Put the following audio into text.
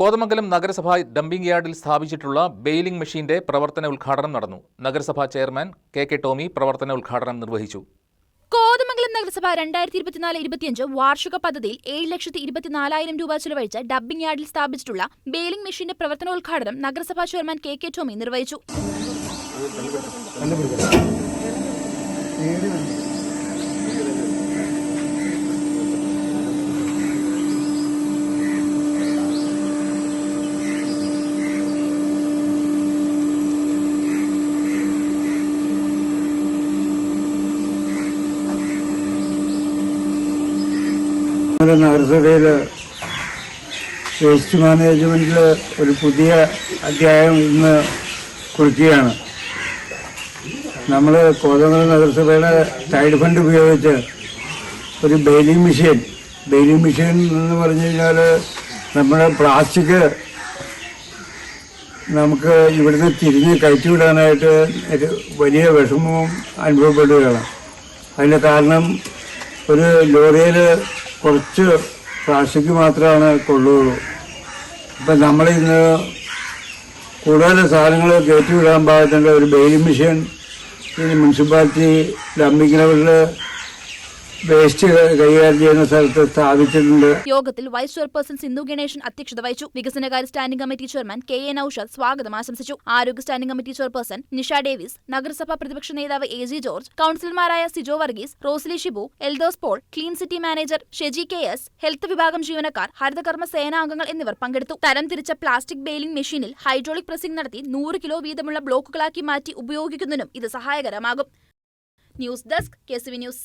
കോതമംഗലം നഗരസഭ ഡംപിംഗ് യാർഡിൽ സ്ഥാപിച്ചിട്ടുള്ള ബെയിലിംഗ് മെഷീന്റെ പ്രവർത്തന ഉദ്ഘാടനം നടന്നു. നഗരസഭാ ചെയർമാൻ കെ കെ ടോമി പ്രവർത്തന ഉദ്ഘാടനം നിർവഹിച്ചു. കോതമംഗലം നഗരസഭ രണ്ടായിരത്തി ഇരുപത്തിനാല് ഇരുപത്തിയഞ്ച് വാർഷിക പദ്ധതിയിൽ ഏഴ് ലക്ഷത്തി ഇരുപത്തിനാലായിരം രൂപ ചെലവഴിച്ച് ഡബ്ബിംഗ് യാർഡിൽ സ്ഥാപിച്ചിട്ടുള്ള ബെയിലിംഗ് മെഷീന്റെ പ്രവർത്തനോദ്ഘാടനം നഗരസഭാ ചെയർമാൻ കെ കെ ടോമി നിർവഹിച്ചു. നമ്മുടെ നഗരസഭയിൽ വേസ്റ്റ് മാനേജ്മെന്റിൽ ഒരു പുതിയ അധ്യായം ഇന്ന് കുറിക്കുകയാണ്. നമ്മൾ കോതമംഗലം നഗരസഭയുടെ ടൈഡ് ഫണ്ട് ഉപയോഗിച്ച് ഒരു ബെയിലിംഗ് മെഷീൻ ബെയിലിംഗ് മെഷീൻ എന്ന് പറഞ്ഞു കഴിഞ്ഞാൽ നമ്മുടെ പ്ലാസ്റ്റിക് നമുക്ക് ഇവിടുന്ന് തിരിഞ്ഞ് കയറ്റിവിടാനായിട്ട് ഒരു വലിയ വിഷമവും അനുഭവപ്പെടുകയാണ്. അതിന്റെ കാരണം ഒരു ലോറിയിൽ കുറച്ച് പ്ലാസ്റ്റിക് മാത്രമാണ് കൊള്ളുകയുള്ളൂ. ഇപ്പം നമ്മളിന്ന് കൂടുതൽ സാധനങ്ങൾ കയറ്റി വിടാൻ പാകത്തിന്റെ ഒരു ബെയിലിംഗ് മെഷീൻ ഈ മുനിസിപ്പാലിറ്റി ഡംപിംഗ് ലെവലിൽ വേസ്റ്റ് കൈകാര്യം ചെയ്യുന്ന യോഗത്തിൽ വൈസ് ചെയർപേഴ്സൺ സിന്ധു ഗണേശൻ അധ്യക്ഷത വഹിച്ചു. വികസനകാര്യ standing committee chairman K A Noushad സ്വാഗതം ആശംസിച്ചു. ആരോഗ്യ standing committee chairperson Nisha Davis നഗരസഭാ പ്രതിപക്ഷ നേതാവ് A G George കൌൺസിലർമാരായ Sijo Varghese Rosly Shibu Eldhose Paul clean city manager Sheji K S health വിഭാഗം ജീവനക്കാർ ഹരിതകർമ്മ സേനാംഗങ്ങൾ എന്നിവർ പങ്കെടുത്തു. തരംതിരിച്ച പ്ലാസ്റ്റിക് ബെയിലിംഗ് മെഷീനിൽ ഹൈഡ്രോളിക് പ്രസിംഗ് നടത്തി നൂറ് കിലോ വീതമുള്ള ബ്ലോക്കുകളാക്കി മാറ്റി ഉപയോഗിക്കുന്നതിനും ഇത് സഹായകരമാകും. News desk K news.